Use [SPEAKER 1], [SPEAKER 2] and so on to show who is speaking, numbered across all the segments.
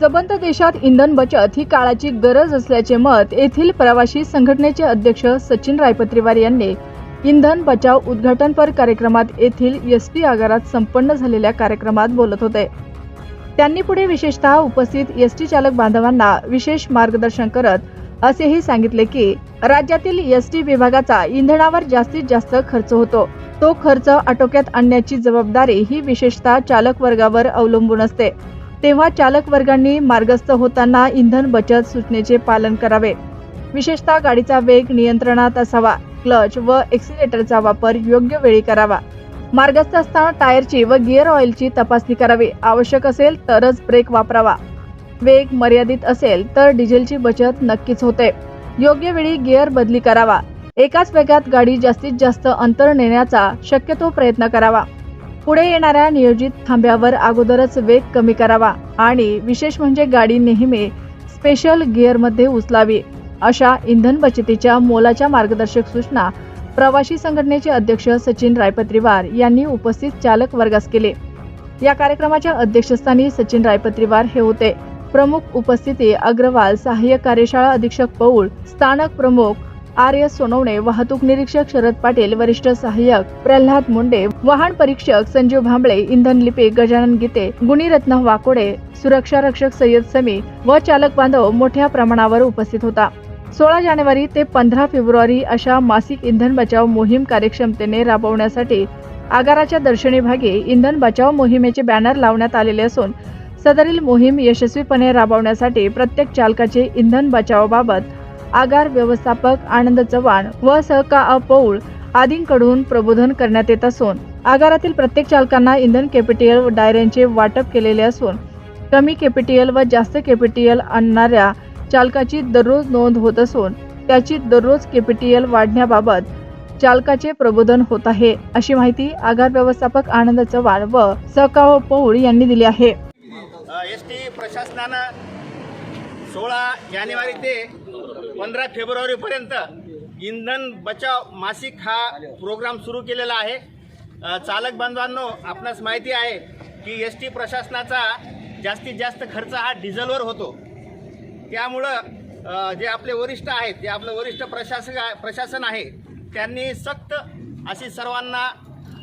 [SPEAKER 1] सबंध देशात इंधन बचत ही काळाची गरज असल्याचे मत येथील प्रवासी संघटनेचे अध्यक्ष सचिन रायपत्रीवार यांनी. इंधन बचाव उद्घाटनपर कार्यक्रमात येथील एस टी आगारात संपन्न झालेल्या कार्यक्रमात बोलत होते. त्यांनी पुढे विशेषतः उपस्थित एस टी चालक बांधवांना विशेष मार्गदर्शन करत असेही सांगितले की राज्यातील एस टी विभागाचा इंधनावर जास्तीत जास्त खर्च होतो. तो खर्च आटोक्यात आणण्याची जबाबदारी ही विशेषतः चालक वर्गावर अवलंबून असते. तेव्हा चालक वर्गांनी मार्गस्थ होताना इंधन बचत सूचनेचे पालन करावे. विशेषतः गाडीचा वेग नियंत्रणात असावा क्लच व एक्सिलेटरचा वापर योग्य वेळी करावा. मार्गस्थ असताना टायरची व गिअर ऑइलची तपासणी करावी आवश्यक असेल तरच ब्रेक वापरावा. वेग मर्यादित असेल तर डिझेलची बचत नक्कीच होते. योग्य वेळी गिअर बदली करावा. एकाच वेगात गाडी जास्तीत जास्त अंतर नेण्याचा शक्यतो प्रयत्न करावा. पुढे येणाऱ्या नियोजित थांब्यावर अगोदरच वेग कमी करावा आणि विशेष म्हणजे गाडी नेहमी स्पेशल गिअरमध्ये उचलावी. अशा इंधन बचतीच्या मोलाच्या मार्गदर्शक सूचना प्रवासी संघटनेचे अध्यक्ष सचिन रायपत्रीवार यांनी उपस्थित चालक वर्गास केले. या कार्यक्रमाच्या अध्यक्षस्थानी सचिन रायपत्रीवार हे होते. प्रमुख उपस्थिती अग्रवाल सहाय्यक कार्यशाळा अधीक्षक पौळ स्थानक प्रमुख आर एस सोनवणे वाहतूक निरीक्षक शरद पाटील वरिष्ठ सहाय्यक प्रल्हाद मुंडे वाहन परीक्षक संजीव भांबळे इंधन लिपिक गजानन गीते गुणीरत्न वाकोडे सुरक्षा रक्षक सय्यद समी व चालक बांधव मोठ्या प्रमाणावर उपस्थित होता. सोळा जानेवारी ते पंधरा फेब्रुवारी अशा मासिक इंधन बचाव मोहीम कार्यक्षमतेने राबवण्यासाठी आगाराच्या दर्शनी भागी इंधन बचाव मोहिमेचे बॅनर लावण्यात आलेले असून सदरील मोहीम यशस्वीपणे राबवण्यासाठी प्रत्येक चालकाचे इंधन बचावाबाबत आगार व्यवस्थापक आनंद चव्हाण व सहका अ पौळ आदींकडून प्रबोधन करण्यात येत असून आगारातील प्रत्येक चालकांना इंधन कॅपिटल डायऱ्यांचे वाटप केलेले असून कमी कॅपिटल व जास्त कॅपिटल आणणाऱ्या चालकाची दररोज नोंद होत असून त्याची दररोज कॅपिटल वाढण्याबाबत चालकाचे प्रबोधन होत आहे अशी माहिती आगार व्यवस्थापक आनंद चव्हाण व सकाव पौळ यांनी दिली आहे.
[SPEAKER 2] एस टी प्रशासनानं सोळा जानेवारी ते पंधरा फेब्रुवारीपर्यंत इंधन बचाव मासिक हा प्रोग्राम सुरू केलेला आहे. चालक बांधवांनो आपणास माहिती आहे की एस टी प्रशासनाचा जास्तीत जास्त खर्च हा डिझेलवर होतो. त्यामुळं जे आपले वरिष्ठ आहेत जे आपलं वरिष्ठ प्रशासक प्रशासन आहे त्यांनी सक्त अशी सर्वांना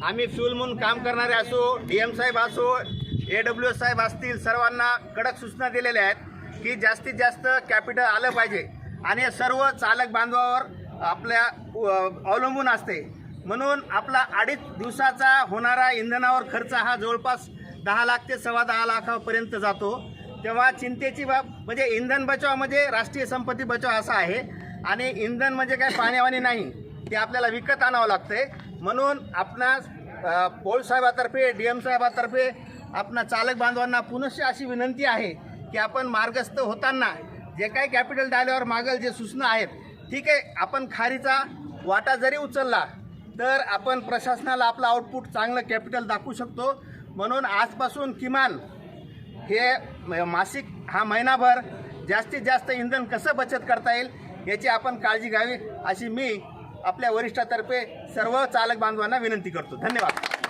[SPEAKER 2] आम्ही फ्यूल म्हणून काम करणारे असो डी एम साहेब असो ए डब्ल्यू एस साहेब असतील सर्वांना कडक सूचना दिलेल्या आहेत की जास्तीत जास्त कॅपिटल आलं पाहिजे. आणि सर्व चालक बांधवावर आपल्या अवलंबून असते. म्हणून आपला अडीच दिवसाचा होणारा इंधनावर खर्च हा जवळपास दहा लाख ते सव्वा दहा लाखापर्यंत जातो. तेव्हा चिंतेची बाब म्हणजे इंधन बचाव म्हणजे राष्ट्रीय संपत्ती बचाव असा आहे. आणि इंधन म्हणजे काय पाण्यावानी नाही ते आपल्याला विकत आणावं लागतंय. म्हणून आपणास पोळसाहेबातर्फे साहेबातर्फे डी एम साहेबातर्फे आपणा चालक बांधवांना पुनश्च अशी विनंती आहे की आपण मार्गस्थ होताना जे काही कॅपिटल डायल्यावर मागल जे सूचना आहेत ठीक आहे आपण खारीचा वाटा जरी उचलला तर आपण प्रशासनाला आपलं आउटपुट चांगलं कॅपिटल दाखवू शकतो. म्हणून आजपासून किमान हे मासिक हा महिनाभर जास्तीत जास्त इंधन कसं बचत करता येईल याची आपण काळजी घ्यावी अशी मी आपल्या वरिष्ठातर्फे सर्व चालक बांधवांना विनंती करतो. धन्यवाद.